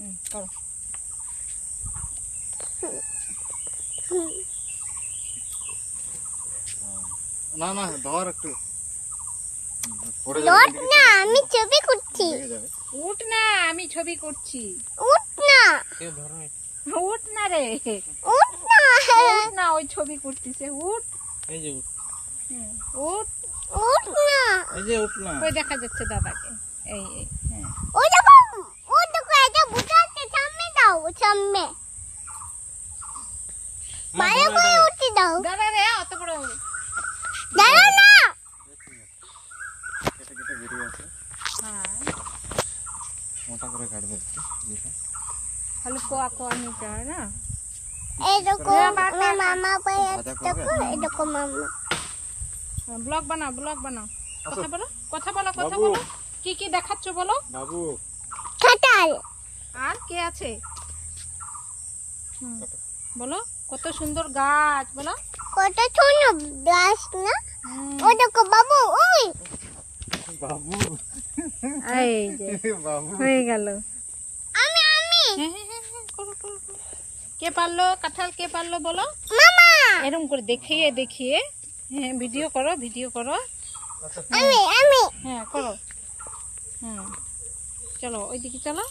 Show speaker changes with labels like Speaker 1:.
Speaker 1: হুম করো।
Speaker 2: না না ধর একটু।
Speaker 3: না আমি ছবি করছি।
Speaker 1: উঠ না আমি ছবি করছি।
Speaker 3: উঠ না।
Speaker 1: উঠ না রে।
Speaker 3: উঠ না।
Speaker 1: উঠ না ওই ছবি করতেছে। উঠ।
Speaker 2: এই যে
Speaker 1: হুম, উঠ।
Speaker 3: উঠ না।
Speaker 2: এই যে উঠলাম
Speaker 1: ওই দেখা যাচ্ছে দাদাকে। এই এই হ্যাঁ
Speaker 3: ও দেখো ও দেখো এটা বুঝাচ্ছে সামনে দাও সামনে ভালো করে উঠে দাও।
Speaker 1: দাদা রে অত বড়
Speaker 3: দাঁড়াও না।
Speaker 2: কেটে কেটে বেরিয়ে আছে
Speaker 1: হ্যাঁ।
Speaker 2: মোটা করে কাটবে একটু।
Speaker 1: খালি কোয়া কোয়া নিতে হয় না?
Speaker 3: এই দেখো
Speaker 1: হ্যাঁ,
Speaker 3: আমার মামা পাই
Speaker 2: করবে?
Speaker 3: এই দেখো মামা।
Speaker 1: ব্লগ বানাও ব্লগ বানাও। কথা বলো কথা বলো কথা বলো। কি কি দেখাচ্ছ বলো?
Speaker 2: বাবু।
Speaker 3: খাটাল
Speaker 1: আর কে আছে? হুম, বলো কত সুন্দর গাছ বলো।
Speaker 3: কত ছোট গাছ না? ও দেখো বাবু ওই।
Speaker 2: বাবু।
Speaker 1: এই যে
Speaker 2: বাবু।
Speaker 1: হয়ে গেল।
Speaker 3: আমি আমি।
Speaker 1: হ্যাঁ, হ্যাঁ, হ্যাঁ, হ্যাঁ, করো, করো, করো। কে পারল? কাঁঠাল কে পারল বলো।
Speaker 3: মামা।
Speaker 1: এরকম করে দেখিয়ে দেখিয়ে। হ্যাঁ ভিডিও করো ভিডিও করো।
Speaker 3: আমি আমি।
Speaker 1: হ্যাঁ করো। হুম। চলো ওইদিকে চলো।